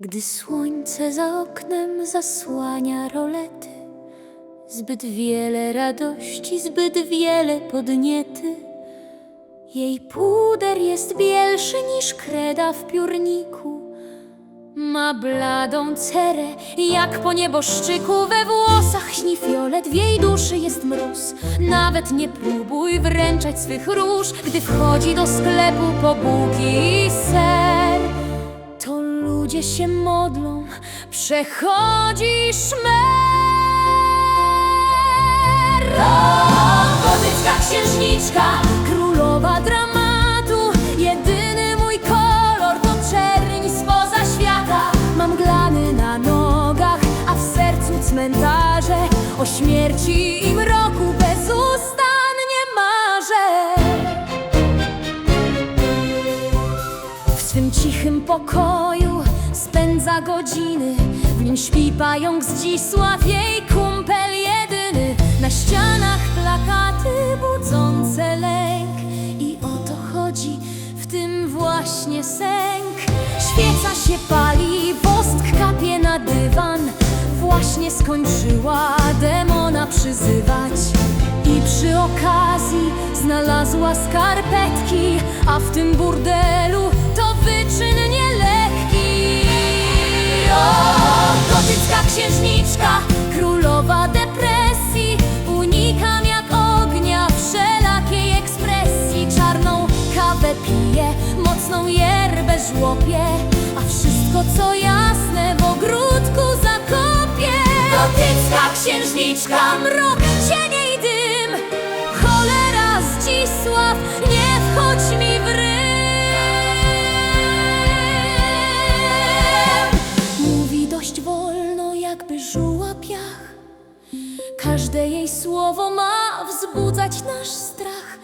Gdy słońce za oknem zasłania rolety, zbyt wiele radości, zbyt wiele podniety. Jej puder jest bielszy niż kreda w piórniku. Ma bladą cerę, jak po nieboszczyku We włosach śni fiolet, w jej duszy jest mróz Nawet nie próbuj wręczać swych róż Gdy wchodzi do sklepu po bułki i ser To się modlą, przechodzi szmer. O, gotycka księżniczka, królowa dramatu Jedyny mój kolor to czerń spoza świata. Mam glany na nogach, a w sercu cmentarze. O śmierci i mroku bezustannie marzę. W swym cichym pokoju spędza godziny. W nim śpi pająk Zdzisław, jej kumpel jedyny. Na ścianach plakaty budzące lęk. I o to chodzi w tym właśnie sęk. Świeca się pali, wosk kapie na dywan. Właśnie skończyła demona przyzywać. I przy okazji znalazła skarpetki, a w tym burdelu to wyczyn żłopię, a wszystko co jasne w ogródku zakopię. Gotycka księżniczka, mrok, cienie i dym, cholera Zdzisław, nie wchodź mi w rym. Mówi dość wolno, jakby żuła piach. Każde jej słowo ma wzbudzać nasz strach.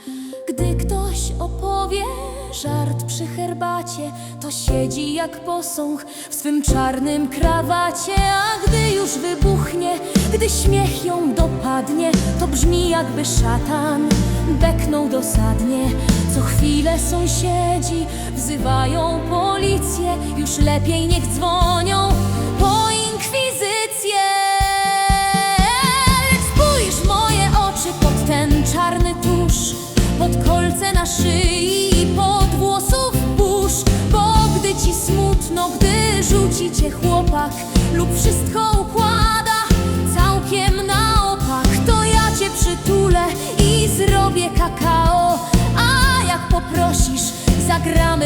Gdy ktoś opowie żart przy herbacie, to siedzi jak posąg w swym czarnym krawacie. A gdy już wybuchnie, gdy śmiech ją dopadnie, to brzmi jakby szatan beknął dosadnie. Co chwilę sąsiedzi wzywają policję, już lepiej niech dzwonią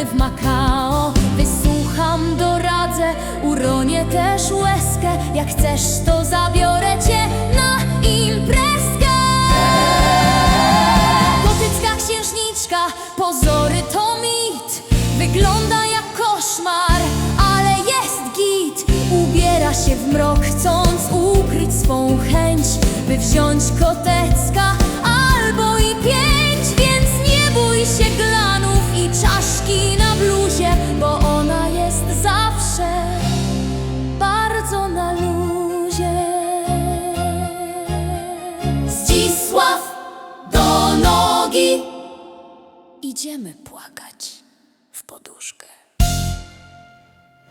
w Makao. Wysłucham, doradzę, uronię też łezkę. Jak chcesz, to zabiorę cię na imprezkę. Gotycka księżniczka, pozory to mit. Wygląda jak koszmar, ale jest git. Ubiera się w mrok, chcąc ukryć swą chęć By wziąć kotecka idziemy płakać w poduszkę.